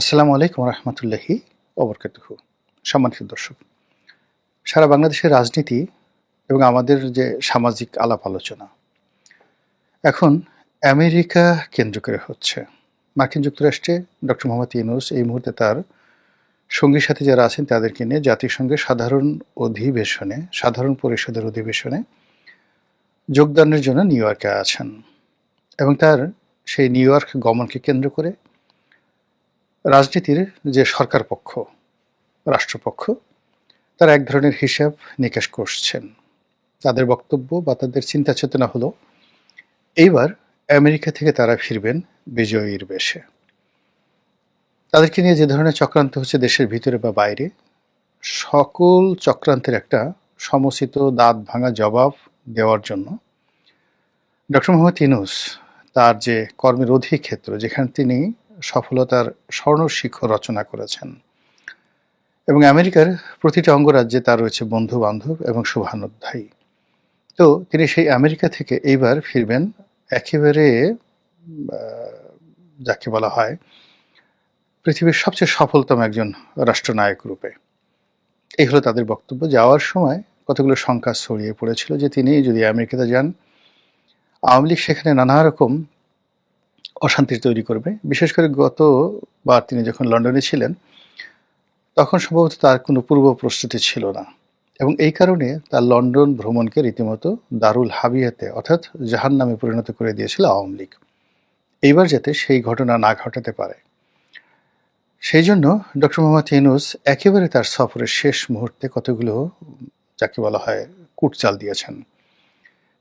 আসসালামু আলাইকুম রহমতুল্লাহি অবরকাতুহু সম্মানিত দর্শক, সারা বাংলাদেশের রাজনীতি এবং আমাদের যে সামাজিক আলাপ আলোচনা, এখন আমেরিকা কেন্দ্র করে হচ্ছে। মার্কিন যুক্তরাষ্ট্রে ডক্টর মোহাম্মদ ইউনুস এই মুহূর্তে তার সঙ্গীর সাথে যারা আছেন তাদেরকে নিয়ে জাতিসংঘের সাধারণ অধিবেশনে, সাধারণ পরিষদের অধিবেশনে যোগদানের জন্য নিউ ইয়র্কে আছেন এবং তার সেই নিউ ইয়র্ক গমনকে কেন্দ্র করে রাজনীতির যে সরকার পক্ষ, রাষ্ট্রপক্ষ, তারা এক ধরনের হিসাব নিকাশ করছেন। তাদের বক্তব্য বা তাদের চিন্তা চেতনা হলো, এইবার আমেরিকা থেকে তারা ফিরবেন বিজয়ীর বেশে। তাদেরকে নিয়ে যে ধরনের চক্রান্ত হচ্ছে দেশের ভিতরে বা বাইরে, সকল চক্রান্তের একটা সমসিত দাঁত ভাঙা জবাব দেওয়ার জন্য ডক্টর মোহাম্মদ ইনুস তার যে কর্মের অধিক ক্ষেত্র যেখানে তিনি সফলতার স্বর্ণ শিখর রচনা করেছেন। এবং আমেরিকার প্রতিটা অঙ্গরাজ্যে তার রয়েছে বন্ধু বান্ধব এবং শুভানুধ্যায়ী। তো তিনি সেই আমেরিকা থেকে এইবার ফিরবেন একেবারে যাকে বলা হয় পৃথিবীর সবচেয়ে সফলতম একজন রাষ্ট্রনায়ক রূপে। এই হলো তাদের বক্তব্য। যাওয়ার সময় কতগুলো শঙ্কা ছড়িয়ে পড়েছিল যে তিনি যদি আমেরিকাতে যান, আওয়ামী লীগ সেখানে নানা রকম অশান্তি তৈরি করবে। বিশেষ করে গতবার তিনি যখন লন্ডনে ছিলেন, তখন সম্ভবত তার কোনো পূর্ব প্রস্তুতি ছিল না এবং এই কারণে তার লন্ডন ভ্রমণকে রীতিমতো দারুল হাবিয়াতে অর্থাৎ জাহান নামে পরিণত করে দিয়েছিল আওয়ামী লীগ। এইবার যাতে সেই ঘটনা না ঘটাতে পারে। সেই জন্য ডক্টর মোহাম্মদ ইনুস একেবারে তার সফরের শেষ মুহূর্তে কতগুলো, যাকে বলা হয়, কুটচাল দিয়েছেন।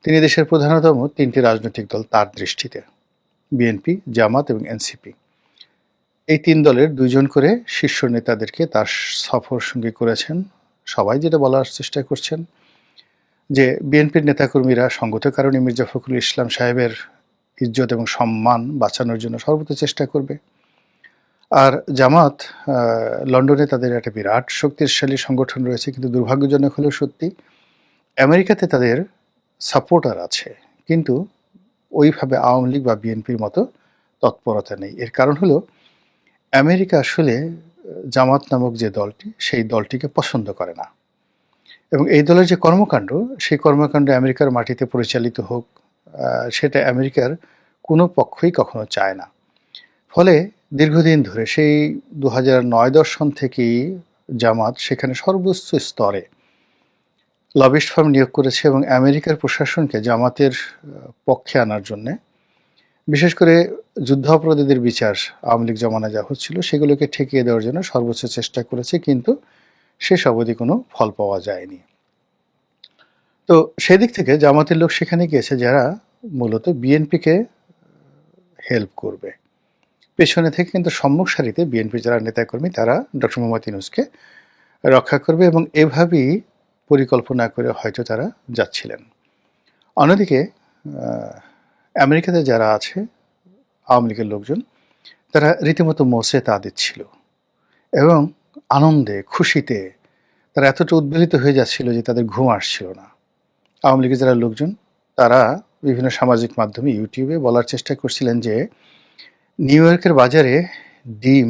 তিনি দেশের প্রধানতম তিনটি রাজনৈতিক দল তার দৃষ্টিতে। বিএনপি, জামাত এবং এনসিপি। এই তিন দলের দুইজন করে শীর্ষ নেতাদেরকে তার সফর সঙ্গী করেছেন। সবাই যেটা বলার চেষ্টা করছেন যে বিএনপির নেতাকর্মীরা, সঙ্গত কারণে মির্জা ফখরুল ইসলাম সাহেবের ইজ্জত এবং সম্মান বাঁচানোর জন্য সর্বত চেষ্টা করবে। আর জামাত লন্ডনে তাদের একটা বিরাট শক্তিশালী সংগঠন রয়েছে, কিন্তু দুর্ভাগ্যজনক হলেও সত্যি, আমেরিকাতে তাদের সাপোর্টার আছে। কিন্তু ওইভাবে আওয়ামী লীগ বা বিএনপির মতো তৎপরতা নেই। এর কারণ হলো, আমেরিকা আসলে জামাত নামক যে দলটি, সেই দলটিকে পছন্দ করে না। এবং এই দলের যে কর্মকাণ্ড, সেই কর্মকাণ্ড আমেরিকার মাটিতে পরিচালিত হোক সেটা আমেরিকার কোনো পক্ষই কখনো চায় না। ফলে দীর্ঘদিন ধরে সেই দু হাজার নয় দর্শন থেকেই জামাত সেখানে সর্বোচ্চ স্তরে লবিস্ট ফার্ম নিয়োগ করেছে এবং আমেরিকার প্রশাসনকে জামাতের পক্ষে আনার জন্যে। বিশেষ করে যুদ্ধাপরাধীদের বিচার আওয়ামী লীগ জমানা যা হচ্ছিল, সেগুলোকে ঠেকিয়ে দেওয়ার জন্য সর্বোচ্চ চেষ্টা করেছে, কিন্তু শেষ অবধি কোনো ফল পাওয়া যায়নি। তো সেদিক থেকে জামাতের লোক সেখানে গিয়েছে যারা মূলত বিএনপিকে হেল্প করবে। পেছনে থেকে কিন্তু সম্মুখ সারিতে বিএনপি যারা নেতাকর্মী, তারা ডক্টর মোহাম্মদ ইনুসকে রক্ষা করবে এবং এভাবেই পরিকল্পনা করে হয়তো তারা যাচ্ছিলেন। অন্যদিকে আমেরিকাতে যারা আছে, আওয়ামী লীগের লোকজন, তারা রীতিমতো মোসে তা দিচ্ছিল এবং আনন্দে, খুশিতে তারা এতটা উদ্বেলিত হয়ে যাচ্ছিল যে তাদের ঘুম আসছিল না। আওয়ামী লীগের যারা লোকজন, তারা বিভিন্ন সামাজিক মাধ্যমে, ইউটিউবে বলার চেষ্টা করছিলেন যে নিউ ইয়র্কের বাজারে ডিম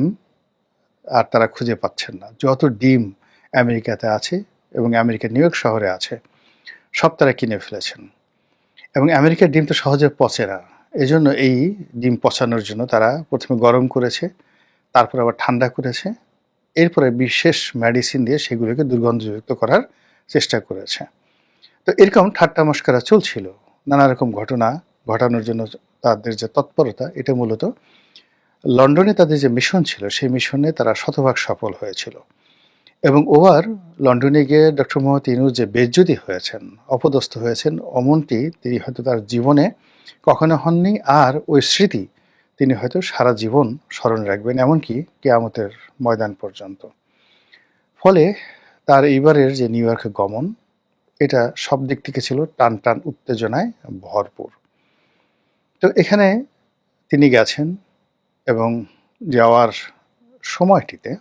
আর তারা খুঁজে পাচ্ছেন না। যত ডিম আমেরিকাতে আছে এবং আমেরিকার নিউ ইয়র্ক শহরে আছে, সব তারা কিনে ফেলেছেন। এবং আমেরিকার ডিম তো সহজে পচে না। এজন্য এই ডিম পচানোর জন্য তারা প্রথমে গরম করেছে, তারপর আবার ঠান্ডা করেছে, এরপরে বিশেষ মেডিসিন দিয়ে সেগুলোকে দুর্গন্ধযুক্ত করার চেষ্টা করেছে। তো এরকম ঠাট্টা মস্কারা চলছিল। নানা রকম ঘটনা ঘটানোর জন্য তাদের যে তৎপরতা, এটা মূলত লন্ডনে তাদের যে মিশন ছিল, সেই মিশনে তারা শতভাগ সফল হয়েছিল। এবং ওভার লন্ডনে গিয়ে ডক্টর মোহাম্মদ ইনুজ যে বেজ্জুতি হয়েছেন, অপদস্থ হয়েছেন, অমনটি তিনি হয়তো তার জীবনে কখনো হননি, আর ওই স্মৃতি তিনি হয়তো সারা জীবন স্মরণ রাখবেন, এমনকি কেয়ামতের ময়দান পর্যন্ত। ফলে তার এইবারের যে নিউ ইয়র্কে গমন, এটা সব দিক থেকে ছিল টান টান উত্তেজনায় ভরপুর। তো এখানে তিনি গেছেন এবং যাওয়ার সময়টিতে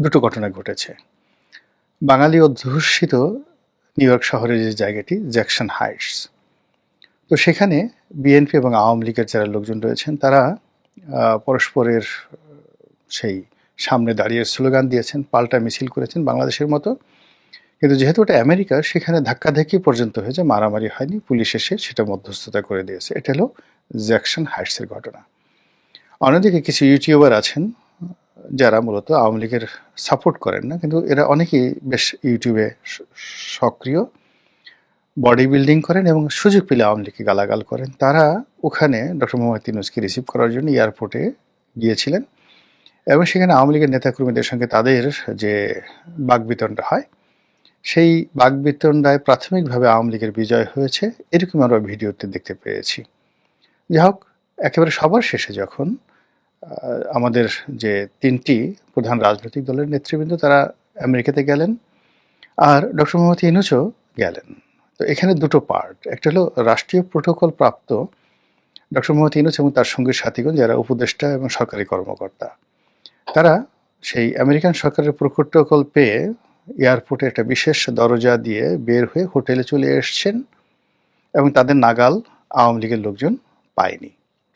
দুটো ঘটনা ঘটেছে। বাঙালি অধ্যুষিত নিউ ইয়র্ক শহরের যে জায়গাটি, জ্যাকসন হাইটস। তো সেখানে বিএনপি এবং আওয়ামী লীগের যারা লোকজন রয়েছেন, তারা পরস্পরের সেই সামনে দাঁড়িয়ে স্লোগান দিয়েছেন, পাল্টা মিছিল করেছেন বাংলাদেশের মতো। কিন্তু যেহেতু ওটা আমেরিকা, সেখানে ধাক্কাধাক্কি পর্যন্ত হয়েছে, মারামারি হয়নি, পুলিশ এসে সেটা মধ্যস্থতা করে দিয়েছে। এটা হলো জ্যাকসন হাইটসের ঘটনা। অন্যদিকে কিছু ইউটিউবার আছেন যারা মূলত আওয়ামী লীগের সাপোর্ট করেন না, কিন্তু এরা অনেকেই বেশ ইউটিউবে সক্রিয় বডি বিল্ডিং করেন এবং সুযোগ পেলে আওয়ামী লীগকে গালাগাল করেন। তারা ওখানে ডক্টর মোহাম্মদ ইউনুসকে রিসিভ করার জন্য এয়ারপোর্টে গিয়েছিলেন এবং সেখানে আওয়ামী লীগের নেতাকর্মীদের সঙ্গে তাদের যে বাগবিতণ্ডা হয়, সেই বাগবিতণ্ডায় প্রাথমিকভাবে আওয়ামী লীগের বিজয় হয়েছে। এরকম আমরা ভিডিওতে দেখতে পেয়েছি। যাই হোক, একেবারে সবার শেষে যখন আমাদের যে তিনটি প্রধান রাজনৈতিক দলের নেতৃবৃন্দ, তারা আমেরিকাতে গেলেন আর ডক্টর মোহাম্মদ ইউনুসও গেলেন। তো এখানে দুটো পার্ট একটা হলো রাষ্ট্রীয় প্রোটোকল প্রাপ্ত ডক্টর মোহাম্মদ ইউনুস এবং তার সঙ্গী সাথীগণ, যারা উপদেষ্টা এবং সরকারি কর্মকর্তা। তারা সেই আমেরিকান সরকারের প্রোটোকল পেয়ে এয়ারপোর্টে একটা বিশেষ দরজা দিয়ে বের হয়ে হোটেলে চলে এসছেন এবং তাদের নাগাল আওয়ামী লীগের লোকজন পায়নি।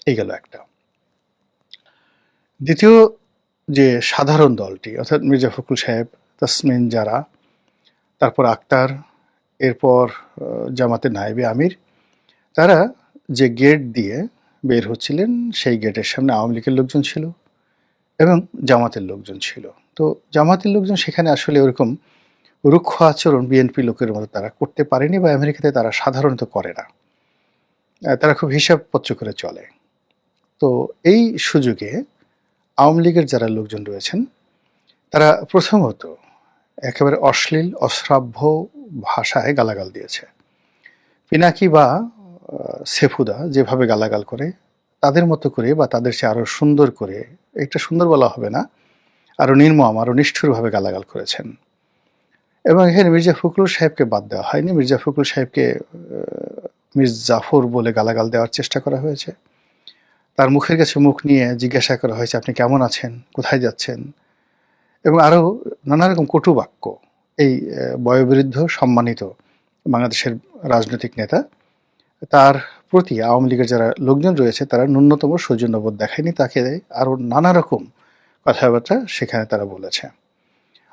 এই গেল একটা। দ্বিতীয় যে সাধারণ দলটি অর্থাৎ মির্জা ফখরুল সাহেব তাসমিন যারা তারপর আক্তার এরপর আহ, জামাতের নায়েবে আমির তারা যে গেট দিয়ে বের হচ্ছিলেন সেই গেটের সামনে আওয়ামী লীগের লোকজন ছিল এবং জামাতের লোকজন ছিল। তো জামাতের লোকজন সেখানে আসলে ওরকম রুক্ষ আচরণ বিএনপি লোকের মতো তারা করতে পারেনি বা আমেরিকাতে তারা সাধারণত করে না। তারা খুব হিসাবপত্র করে চলে। তো এই সুযোগে আওয়ামী লীগের যারা লোকজন রয়েছেন, তারা প্রথমত একেবারে অশ্লীল, অশ্রাব্য ভাষায় গালাগাল দিয়েছে। পিনাকি বা সেফুদা যেভাবে গালাগাল করে, তাদের মতো করে বা তাদের চেয়ে আরও সুন্দর করে, এটা সুন্দর বলা হবে না আরও নির্মম আরও নিষ্ঠুরভাবে গালাগাল করেছেন। এবং এখানে মির্জা ফখরুল সাহেবকে বাদ দেওয়া হয়নি। মির্জা ফখরুল সাহেবকে মির্জাফর বলে গালাগাল দেওয়ার চেষ্টা করা হয়েছে। তার মুখের কাছে মুখ নিয়ে জিজ্ঞাসা করা হয়েছে, আপনি কেমন আছেন? কোথায় যাচ্ছেন? এবং আরও নানা রকম কটু বাক্য। এই বয়োবৃদ্ধ, সম্মানিত বাংলাদেশের রাজনৈতিক নেতা, তার প্রতি আওয়ামী লীগের যারা লোকজন রয়েছে, তারা ন্যূনতম সৌজন্যবোধ দেখায়নি। তাকে আরও নানা রকম কথাবার্তা সেখানে তারা বলেছে।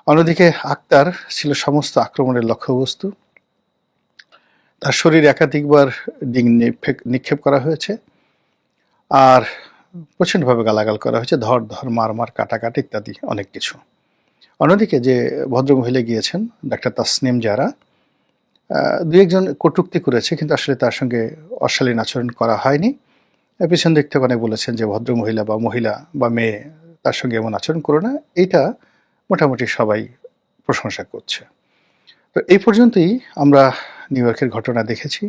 অন্যদিকে আক্তার ছিল সমস্ত আক্রমণের লক্ষ্যবস্তু। তার শরীর একাধিকবার ডিং নিক্ষেপ করা হয়েছে। আর প্রচণ্ডভাবে গালাগাল করা হয়েছে ধর ধর মার মার, কাটাকাটি ইত্যাদি অনেক কিছু। অন্যদিকে যে ভদ্রমহিলা গিয়েছেন, ডাক্তার তাসনিম যারা দু একজন কটূক্তি করেছে, কিন্তু আসলে তার সঙ্গে অশালীন আচরণ করা হয়নি। পিছন দিক থেকে অনেক বলেছেন যে ভদ্র মহিলা বা মহিলা বা মেয়ে তার সঙ্গে এমন আচরণ করো না, এটা মোটামুটি সবাই প্রশংসা করছে। তো এই পর্যন্তই আমরা নিউ ইয়র্কের ঘটনা দেখেছি।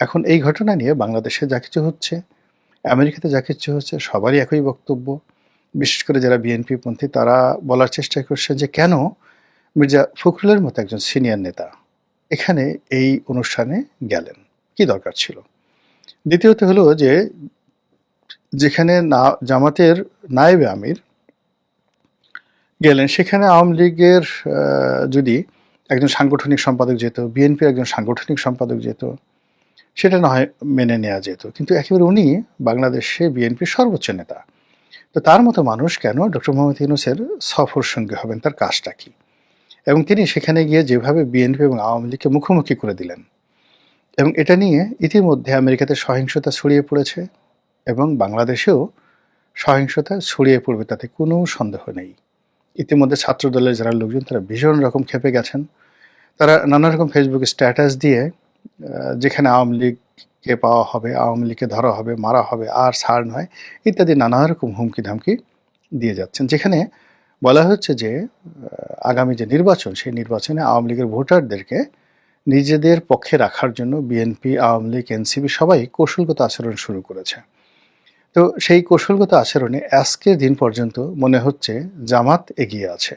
এখন এই ঘটনা নিয়ে বাংলাদেশে যা কিছু হচ্ছে আমেরিকাতে যা কিছু হচ্ছে, সবারই একই বক্তব্য। বিশেষ করে যারা বিএনপি পন্থী, তারা বলার চেষ্টা করছে যে কেন মির্জা ফখরুলের মতো একজন সিনিয়র নেতা এখানে এই অনুষ্ঠানে গেলেন? কি দরকার ছিল? দ্বিতীয়ত হলো যে, যেখানে না, জামাতের নায়েবে আমির গেলেন, সেখানে আওয়ামী লীগের যদি একজন সাংগঠনিক সম্পাদক যেত, বিএনপির একজন সাংগঠনিক সম্পাদক যেত সেটা না হয় মেনে নেওয়া যেত। কিন্তু একেবারে উনি বাংলাদেশে বিএনপির সর্বোচ্চ নেতা। তো তার মতো মানুষ কেন ডক্টর মোহাম্মদ ইউনুসের সফর সঙ্গে হবেন? তার কাজটা কি? এবং তিনি সেখানে গিয়ে যেভাবে বিএনপি এবং আওয়ামী লীগকে মুখোমুখি করে দিলেন, এবং এটা নিয়ে ইতিমধ্যে আমেরিকাতে সহিংসতা ছড়িয়ে পড়েছে এবং বাংলাদেশেও সহিংসতা ছড়িয়ে পড়বে তাতে কোনো সন্দেহ নেই। ইতিমধ্যে ছাত্রদলের যারা লোকজন, তারা ভীষণ রকম খেপে গেছেন। তারা নানা রকম ফেসবুকে স্ট্যাটাস দিয়ে যেখানে আওয়ামী লীগকে পাওয়া হবে, আওয়ামী লীগকে ধরা হবে, মারা হবে, আর ছাড় নয়, ইত্যাদি নানা রকম হুমকি ধামকি দিয়ে যাচ্ছেন। যেখানে বলা হচ্ছে যে আগামী যে নির্বাচন, সেই নির্বাচনে আওয়ামী লীগের ভোটারদেরকে নিজেদের পক্ষে রাখার জন্য বিএনপি, আওয়ামী লীগ, এনসিপি সবাই কৌশলগত আচরণ শুরু করেছে। তো সেই কৌশলগত আচরণে আজকের দিন পর্যন্ত মনে হচ্ছে জামাত এগিয়ে আছে।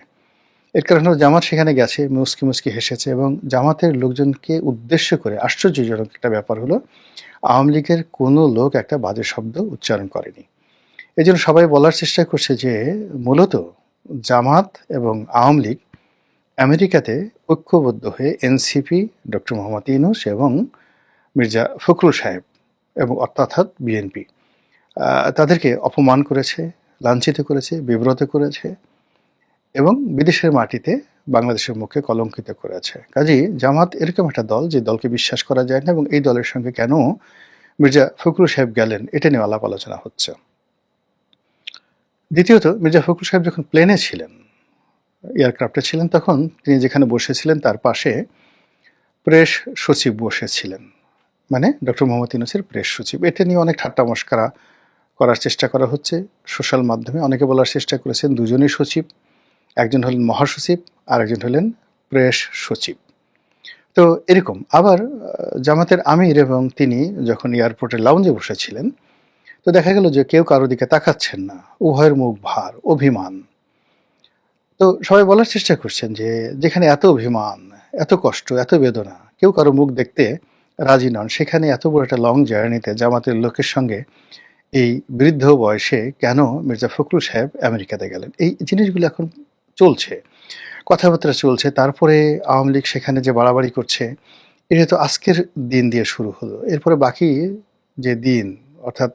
এর কারণ হলো জামাত সেখানে গেছে, মুসকি মুসকি হেসেছে এবং জামাতের লোকজনকে উদ্দেশ্য করে আশ্চর্যজনক একটা ব্যাপার হলো, আওয়ামী লীগের কোনো লোক একটা বাজে শব্দ উচ্চারণ করেনি। এই জন্য সবাই বলার চেষ্টা করছে যে মূলত জামাত এবং আওয়ামী লীগ আমেরিকাতে ঐক্যবদ্ধ হয়ে এনসিপি, ডক্টর মোহাম্মদ ইউনুস এবং মির্জা ফখরুল সাহেব এবং অর্থাৎ বিএনপি তাদেরকে অপমান করেছে, লাঞ্ছিত করেছে, বিব্রত করেছে। এবং বিদেশের মাটিতে বাংলাদেশের মুখে কলঙ্কিত করেছে। কাজেই জামাত এরকম একটা দল যে দলকে বিশ্বাস করা যায় না এবং এই দলের সঙ্গে কেন মির্জা ফখরুল সাহেব গেলেন, এটা নিয়ে আলাপ আলোচনা হচ্ছে। দ্বিতীয়ত, মির্জা ফখরুল সাহেব যখন প্লেনে ছিলেন এয়ারক্রাফটে ছিলেন, তখন তিনি যেখানে বসেছিলেন তার পাশে প্রেস সচিব বসেছিলেন। মানে ডক্টর মোহাম্মদ ইউনুসের প্রেস সচিব। এটা নিয়ে অনেক ঠাট্টা মস্করা করার চেষ্টা করা হচ্ছে। সোশ্যাল মাধ্যমে অনেকে বলার চেষ্টা করেছেন, দুজনই সচিব। একজন হলেন মহাসচিব আর একজন হলেন প্রেস সচিব। তো এরকম, আবার জামাতের আমির এবং তিনি যখন এয়ারপোর্টের লাউঞ্জে বসেছিলেন, তো দেখা গেল যে কেউ কারও দিকে তাকাচ্ছেন না। উভয়ের মুখ ভার, অভিমান। তো সবাই বলার চেষ্টা করছেন যে, যেখানে এত অভিমান, এত কষ্ট, এত বেদনা, কেউ কারও মুখ দেখতে রাজি নন, সেখানে এত বড় একটা লং জার্নিতে জামাতের লোকের সঙ্গে এই বৃদ্ধ বয়সে কেন মির্জা ফখরুল সাহেব আমেরিকাতে গেলেন? এই জিনিসগুলো এখন চলছে, কথাবার্তা চলছে। তারপরে আওয়ামী লীগ সেখানে যে বাড়াবাড়ি করছে, এটা তো আজকের দিন দিয়ে শুরু হলো। এরপরে বাকি যে দিন, অর্থাৎ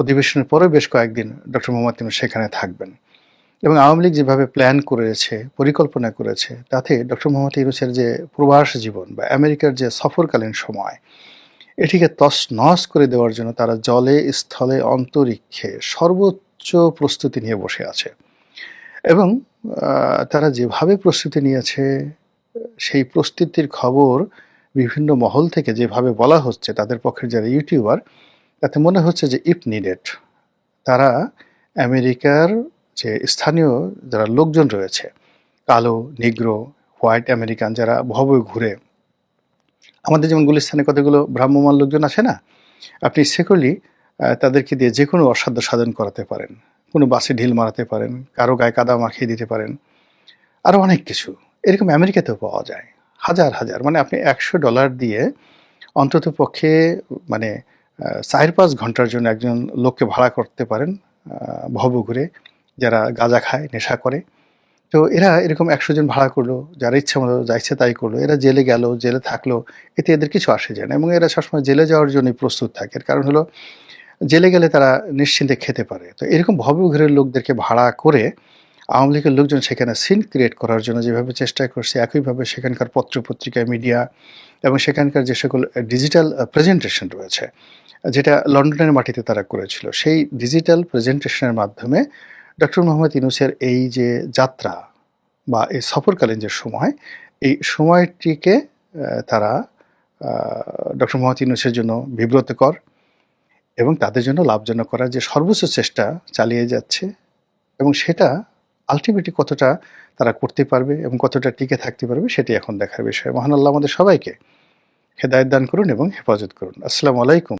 অধিবেশনের পরে বেশ কয়েকদিন ডক্টর মোহাম্মদ ইউনূস সেখানে থাকবেন। এবং আওয়ামী লীগ যেভাবে প্ল্যান করেছে, পরিকল্পনা করেছে, তাতে ডক্টর মোহাম্মদ ইউনুসের যে প্রবাস জীবন বা আমেরিকার যে সফরকালীন সময়, এটিকে তস নস করে দেওয়ার জন্য তারা জলে, স্থলে, অন্তরিক্ষে সর্বোচ্চ প্রস্তুতি নিয়ে বসে আছে। এবং তারা যেভাবে প্রস্তুতি নিয়েছে সেই প্রস্তুতির খবর বিভিন্ন মহল থেকে যেভাবে বলা হচ্ছে তাদের পক্ষের যারা ইউটিউবার তাতে মনে হচ্ছে যে ইফ নিডেড তারা আমেরিকার যে স্থানীয় যারা লোকজন রয়েছে কালো নিগ্রো হোয়াইট আমেরিকান যারা ভব ঘুরে আমাদের যেমন গুলিস্তানে কতগুলো ভ্রাম্যমান লোকজন আছে না আপনি আহ, তাদেরকে দিয়ে যে কোনো অসাধ্য সাধন করাতে পারেন। কোনো বাসে ঢিল মারাতে পারেন, কারও গায়ে কাদা মাখিয়ে দিতে পারেন। আরও অনেক কিছু। এরকম আমেরিকাতেও পাওয়া যায়। হাজার হাজার। মানে আপনি একশো ডলার দিয়ে অন্তত পক্ষে মানে চার পাঁচ ঘণ্টার জন্য একজন লোককে ভাড়া করতে পারেন ভব ঘুরে যারা গাঁজা খায়, নেশা করে। তো এরা এরকম একশো জন ভাড়া করল, যারা ইচ্ছা মতো যা ইচ্ছে তাই করল। এরা জেলে গেল, জেলে থাকল, এতে এদের কিছু আসে যায় না। এবং এরা সবসময় জেলে যাওয়ার জন্য প্রস্তুত থাকে। এর কারণ হলো জেলে গেলে তারা নিশ্চিন্তে খেতে পারে। তো এরকম ভবঘুরের লোকদেরকে ভাড়া করে আওয়ামী লীগের লোকজন সেখানে সিন ক্রিয়েট করার জন্য যেভাবে চেষ্টা করছে, একইভাবে সেখানকার পত্রপত্রিকা মিডিয়া এবং সেখানকার যে সকল ডিজিটাল প্রেজেন্টেশন রয়েছে, যেটা লন্ডনের মাটিতে তারা করেছিল, সেই ডিজিটাল প্রেজেন্টেশনের মাধ্যমে ডক্টর মোহাম্মদ ইউনুসের এই যে যাত্রা বা এই সফরকালীন যে সময়, এই সময়টিকে তারা ডক্টর মোহাম্মদ ইউনুসের জন্য বিব্রতকর এবং তাদের জন্য লাভজনক করার যে সর্বোচ্চ চেষ্টা চালিয়ে যাচ্ছে এবং সেটা আলটিমেটলি কতটা তারা করতে পারবে এবং কতটা টিকে থাকতে পারবে সেটি এখন দেখার বিষয়। মহান আল্লাহ আমাদের সবাইকে হেদায়ত দান করুন এবং হেফাজত করুন। আসসালামু আলাইকুম।